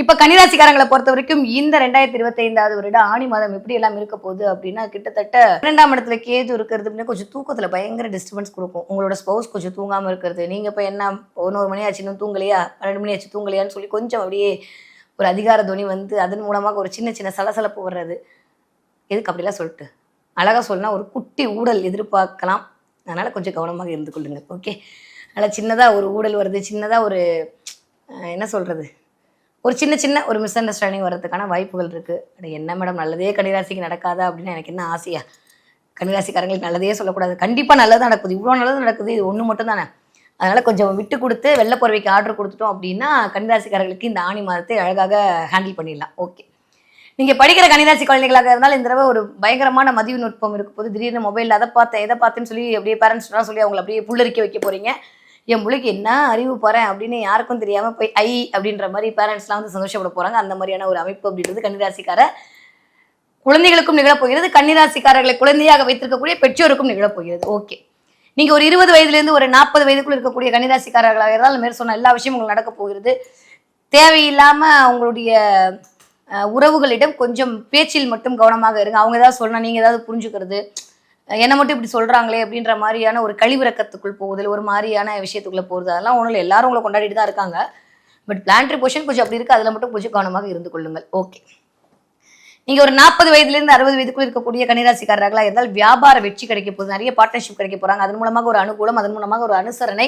இப்ப கன்னிராசிக்காரங்களை பொறுத்த வரைக்கும் இந்த ரெண்டாயிரத்தி இருபத்தி ஐந்தாவது வருடம் ஆணி மாதம் எப்படி எல்லாம் இருக்க போகுது அப்படின்னா கிட்டத்தட்ட இரண்டாம் இடத்துல கேது இருக்கிறது அப்படின்னா கொஞ்சம் தூக்கத்துல பயங்கர டிஸ்டர்பன்ஸ் கொடுக்கும். உங்களோட ஸ்பௌஸ் கொஞ்சம் தூங்காம இருக்கிறது. நீங்க இப்ப என்ன பதினோரு மணி ஆச்சு இன்னும் தூங்கலையா? பன்னெண்டு மணி ஆச்சு தூங்கலையான்னு சொல்லி கொஞ்சம் அப்படியே ஒரு அதிகார துணி வந்து அதன் மூலமாக ஒரு சின்ன சின்ன சலசலப்பு வர்றது. எதுக்கு அப்படிலாம் சொல்லிட்டு? அழகா சொன்னா ஒரு குட்டி ஊடல் எதிர்பார்க்கலாம். அதனால கொஞ்சம் கவனமாக இருந்து கொள்ளுங்க. ஓகே அதனால் சின்னதாக ஒரு ஊடல் வருது. சின்னதாக ஒரு என்ன சொல்கிறது ஒரு சின்ன சின்ன ஒரு மிஸ் அண்டர்ஸ்டாண்டிங் வர்றதுக்கான வாய்ப்புகள் இருக்குது அது என்ன மேடம் நல்லதே கன்னிராசிக்கு நடக்காதா அப்படின்னு எனக்கு என்ன ஆசையா? கன்னிராசிக்காரங்களுக்கு நல்லதே சொல்லக்கூடாது. கண்டிப்பாக நல்லது நடக்குது. இவ்வளோ நல்லது நடக்குது. இது ஒன்று மட்டும் தானே. அதனால் கொஞ்சம் விட்டு கொடுத்து வெள்ளை புறவைக்கு ஆர்டர் கொடுத்துட்டோம் அப்படின்னா கன்னிராசிக்காரர்களுக்கு இந்த ஆணி மாதத்தை அழகாக ஹேண்டில் பண்ணிடலாம். ஓகே நீங்கள் படிக்கிற கன்னிராசி குழந்தைகளாக இருந்தால் இந்த தடவை ஒரு பயங்கரமான மதிவு நுட்பம் இருக்கும் போது திடீர்னு மொபைலில் அதை பார்த்தேன் எதை பார்த்தேன்னு சொல்லி அப்படியே பேரண்ட்ஸ்லாம் சொல்லி அவங்களை அப்படியே புள்ளரிக்க வைக்க போகிறீங்க என் பிள்ளைக்கு என்ன அறிவு போகிறேன் அப்படின்னு யாருக்கும் தெரியாமல் போய் ஐ அப்படின்ற மாதிரி பேரண்ட்ஸ்லாம் வந்து சந்தோஷப்பட போகிறாங்க அந்த மாதிரியான ஒரு அமைப்பு அப்படின்றது கன்னிராசிக்கார குழந்தைகளுக்கும் நிகழப்போகிறது கன்னிராசிக்காரர்களை குழந்தையாக வைத்திருக்கக்கூடிய பெற்றோருக்கும் நிகழப்போகிறது ஓகே நீங்கள் ஒரு இருபது வயதுலேருந்து ஒரு நாற்பது வயதுக்குள்ள இருக்கக்கூடிய கன்னிராசிக்காரர்களாக இருந்தால் மேற் சொன்ன எல்லா விஷயமும் உங்களுக்கு நடக்க போகிறது. தேவையில்லாமல் உங்களுடைய உறவுகளிடம் கொஞ்சம் பேச்சில் மட்டும் கவனமாக இருங்க. அவங்க ஏதாவது சொல்லணும் நீங்கள் ஏதாவது புரிஞ்சுக்கிறது. என்னை மட்டும் இப்படி சொல்கிறாங்களே அப்படின்ற மாதிரியான ஒரு கழிவிறக்கத்துக்குள் போகுதல் ஒரு மாதிரியான விஷயத்துக்குள்ளே போகுது. அதெல்லாம் ஒன்றும் இல்லை எல்லாரும் உங்களை கொண்டாடிட்டு தான் இருக்காங்க. பட் பிளான்ட்ரி பொசிஷன் கொஞ்சம் அப்படி இருக்குது அதில் மட்டும் கொஞ்சம் கவனமாக இருந்து கொள்ளுங்கள். ஓகே நீங்கள் ஒரு நாற்பது வயதுல இருந்து அறுபது வயதுக்குள்ள இருக்கக்கூடிய கன்னிராசிக்காரர்களாக இருந்தால் வியாபார வெற்றி கிடைக்க போகுது. நிறைய பார்ட்னர்ஷிப் கிடைக்க போறாங்க. அதன் மூலமாக ஒரு அனுகூலம் அதன் மூலமாக ஒரு அனுசரணை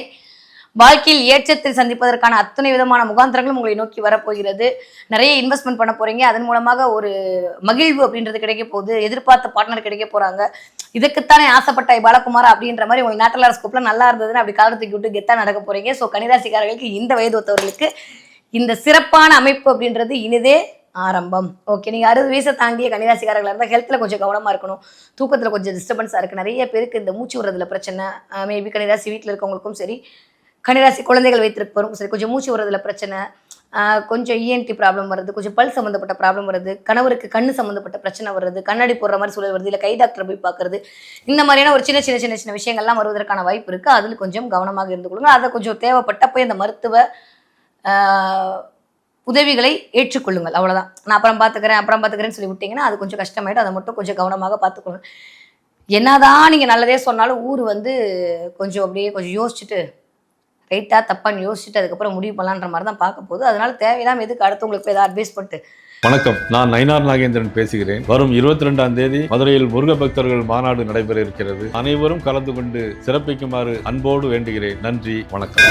வாழ்க்கையில் ஏற்றத்தை சந்திப்பதற்கான அத்தனை விதமான முகாந்திரங்களும் உங்களை நோக்கி வரப்போகிறது. நிறைய இன்வெஸ்ட்மெண்ட் பண்ண போறீங்க. அதன் மூலமாக ஒரு மகிழ்வு அப்படின்றது கிடைக்க போகுது. எதிர்பார்த்த பார்ட்னர் கிடைக்க போறாங்க. இதுக்குத்தானே ஆசைப்பட்ட பாலகுமார் அப்படின்ற மாதிரி உங்களுக்கு நேட்டல் ஸ்கோப்ல நல்லா இருந்ததுன்னு அப்படி காலத்துக்கு விட்டு கெத்தா நடக்க போறீங்க. ஸோ கன்னிராசிக்காரர்களுக்கு இந்த வயது ஒத்தவர்களுக்கு இந்த சிறப்பான அமைப்பு அப்படின்றது இனிதே ஆரம்பம். ஓகே நீங்கள் அறுபது வயசை தாண்டிய கன்னிராசிக்காரர்களாக இருந்தால் ஹெல்த்தில் கொஞ்சம் கவனமாக இருக்கணும். தூக்கத்தில் கொஞ்சம் டிஸ்டர்பன்ஸாக இருக்குது நிறைய பேருக்கு இந்த மூச்சு விடுறதுல பிரச்சனை. மேபி கன்னிராசி வீட்டில் இருக்கவங்களுக்கும் சரி கன்னிராசி குழந்தைகள் வைத்திருப்பவரும் சரி கொஞ்சம் மூச்சு விடுறதுல பிரச்சனை கொஞ்சம் இஎன்டி ப்ராப்ளம் வருது கொஞ்சம் பல் சம்மந்தப்பட்ட ப்ராப்ளம் வருது கணவருக்கு கண்ணு சம்மந்தப்பட்ட பிரச்சனை வருது கண்ணாடி போடுற மாதிரி சூழல் வருது இல்லை கை டாக்டர் போய் பார்க்கறது இந்த மாதிரியான ஒரு சின்ன சின்ன சின்ன சின்ன விஷயங்கள்லாம் வருவதற்கான வாய்ப்பு இருக்குது அதில் கொஞ்சம் கவனமாக இருந்து கொள்ளுங்க. அதை கொஞ்சம் தேவைப்பட்ட போய் அந்த மருத்துவ உதவிகளை ஏற்றுக்கொள்ளுங்கள். அவ்வளோதான் நான் அப்புறம் பார்த்துக்கிறேன் அப்புறம் பார்த்துக்கிறேன்னு சொல்லி விட்டீங்கன்னா அது கொஞ்சம் கஷ்டமாயிடும். அதை மட்டும் கொஞ்சம் கவனமாக பார்த்துக்கொள்ளுங்க. என்னதான் நீங்கள் நல்லதே சொன்னாலும் ஊர் வந்து கொஞ்சம் அப்படியே கொஞ்சம் யோசிச்சுட்டு ரைட்டா தப்பான்னு யோசிச்சுட்டு அதுக்கப்புறம் முடிவு பண்ணலான்ற மாதிரி தான் பார்க்க போகுது. அதனால தேவையில்லாம எதுக்கு அடுத்தவங்களுக்கு போய் ஏதாவது அட்வைஸ் பண்ணிட்டு வணக்கம். நான் நயினார் நாகேந்திரன் பேசுகிறேன். வரும் இருபத்தி ரெண்டாம் தேதி மதுரையில் முருக பக்தர்கள் மாநாடு நடைபெற இருக்கிறது. அனைவரும் கலந்து கொண்டு சிறப்பிக்குமாறு அன்போடு வேண்டுகிறேன். நன்றி. வணக்கம்.